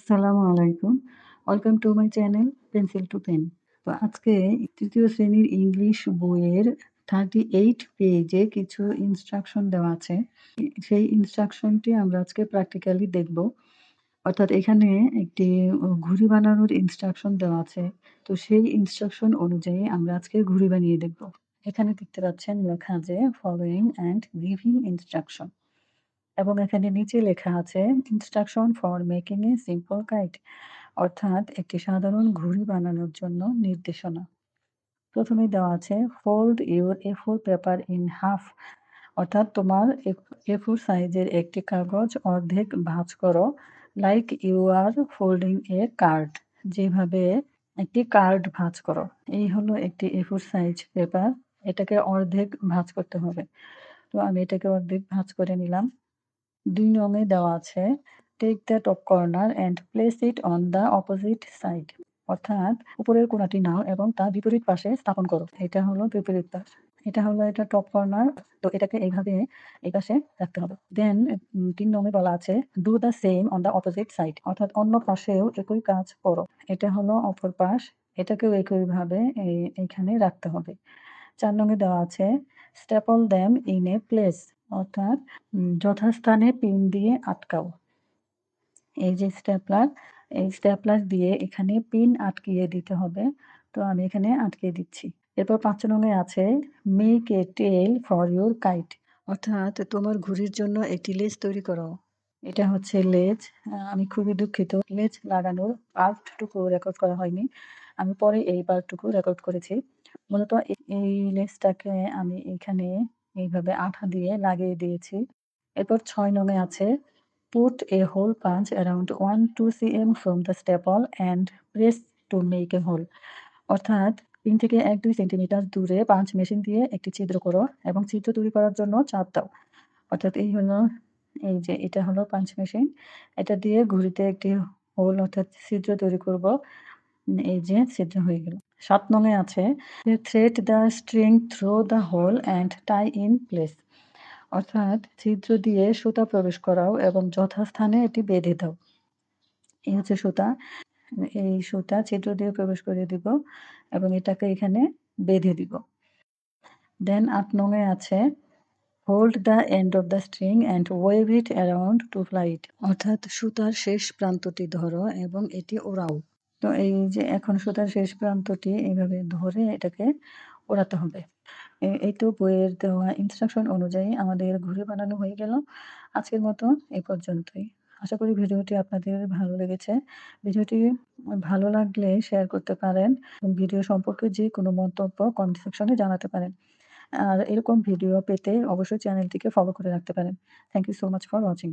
আসসালামু আলাইকুম। Welcome to my channel pencil to pen. তো আজকে তৃতীয় শ্রেণির ইংলিশ বইয়ের 38 পেজে কিছু ইনস্ট্রাকশন দেওয়া আছে। সেই ইনস্ট্রাকশনটি আমরা আজকে প্র্যাকটিক্যালি দেখব। অর্থাৎ এখানে একটি ঘুড়ি বানানোর ইনস্ট্রাকশন দেওয়া আছে। তো সেই ইনস্ট্রাকশন অনুযায়ী আমরা আজকে ঘুড়ি বানিয়ে দেখব। এখানে দেখতে পাচ্ছেন লেখা যে ফলোয়িং অ্যান্ড গিভিং ইনস্ট্রাকশন। এবং এখানে নিচে লেখা আছে instruction for making a simple kite অর্থাৎ একটি সাধারণ ঘুড়ি বানানোর জন্য নির্দেশনা। প্রথমে দেওয়া আছে fold your A four paper in half অর্থাৎ তোমার এ ফোর সাইজের একটি কাগজ অর্ধেক ভাঁজ করো like you are folding a card যেভাবে একটি কার্ড ভাঁজ করো। এই হলো একটি এ ফোর সাইজ পেপার, এটাকে অর্ধেক ভাঁজ করতে হবে। তো আমি এটাকে অর্ধেক ভাঁজ করে নিলাম। দুই নঙে দেওয়া আছে। Take the top corner and place it on the opposite side অর্থাৎ উপরের কোণাটি নাও এবং তার বিপরীত পাশে স্থাপন করো। এটা হলো বিপরীত পাশ। এটা হলো এটা টপ কর্নার তো এটাকে এইভাবে এই পাশে রাখতে হবে। দেন তিন নঙে বলা আছে do the same on the opposite side অর্থাৎ অন্য পাশেও একই কাজ করো। এটা হলো অপর পাশ। এটাকেও একইভাবে এইখানে রাখতে হবে। চার নঙে দেওয়া আছে staple them in a place অর্থাৎ যথাস্থানে পিন দিয়ে আটকাও। এই যে স্টেপলার এই স্টেপলার দিয়ে এখানে পিন আটকিয়ে দিতে হবে। তো আমি এখানে আটকিয়ে দিচ্ছি। এরপর পাঁচ নঙে আছে make a tail for your kite অর্থাৎ, তোমার ঘুড়ির জন্য একটি লেজ তৈরি করো। এটা হচ্ছে লেজ। আমি খুবই দুঃখিত। লেজ লাগানোর পার্টটুকু রেকর্ড করা হয়নি। আমি পরে এই পার্টটুকু রেকর্ড করেছি। মূলত এই লেজটাকে আমি এখানে এইভাবে আঠা দিয়ে লাগিয়ে দিয়েছি। এরপর ছয় নঙে আছে put a hole punch around one two C M from the staple and press to make a hole অর্থাৎ তিন থেকে এক দুই সেন্টিমিটার দূরে পাঁচ মেশিন দিয়ে একটি ছিদ্র করো এবং ছিদ্র তৈরি করার জন্য চাপ দাও। অর্থাৎ এই হলো, এই যে এটা হলো পাঁচ মেশিন এটা দিয়ে ঘুড়িতে একটি হোল অর্থাৎ ছিদ্র তৈরি করব। এই যে ছিদ্র হয়ে গেল। সাত নঙে আছে thread the string through the hole and tie in place অর্থাৎ ছিদ্র দিয়ে সুতা প্রবেশ করাও এবং যথাস্থানে এটি বেঁধে দাও। এই হচ্ছে সুতা। এই সুতা ছিদ্র দিয়ে প্রবেশ করে দিব এবং এটাকে এখানে বেঁধে দিব। দেন আট নঙে আছে hold the end of the string and wave it around to flight অর্থাৎ সুতার শেষ প্রান্তটি ধরো এবং এটি ওড়াও। তো এই যে এখন সুতার শেষ প্রান্তটি এইভাবে ধরে এটাকে ওড়াতে হবে। এই তো বইয়ের দেওয়া ইনস্ট্রাকশন অনুযায়ী আমাদের ঘুরে বানানো হয়ে গেল। আজকের মতো এ পর্যন্তই। আশা করি ভিডিওটি আপনাদের ভালো লেগেছে। ভিডিওটি ভালো লাগলে শেয়ার করতে পারেন ভিডিও সম্পর্কে যে কোনো মন্তব্য কমেন্ট সেকশনে জানাতে পারেন। আর এরকম ভিডিও পেতে অবশ্যই চ্যানেলটিকে ফলো করে রাখতে পারেন। Thank you so much for watching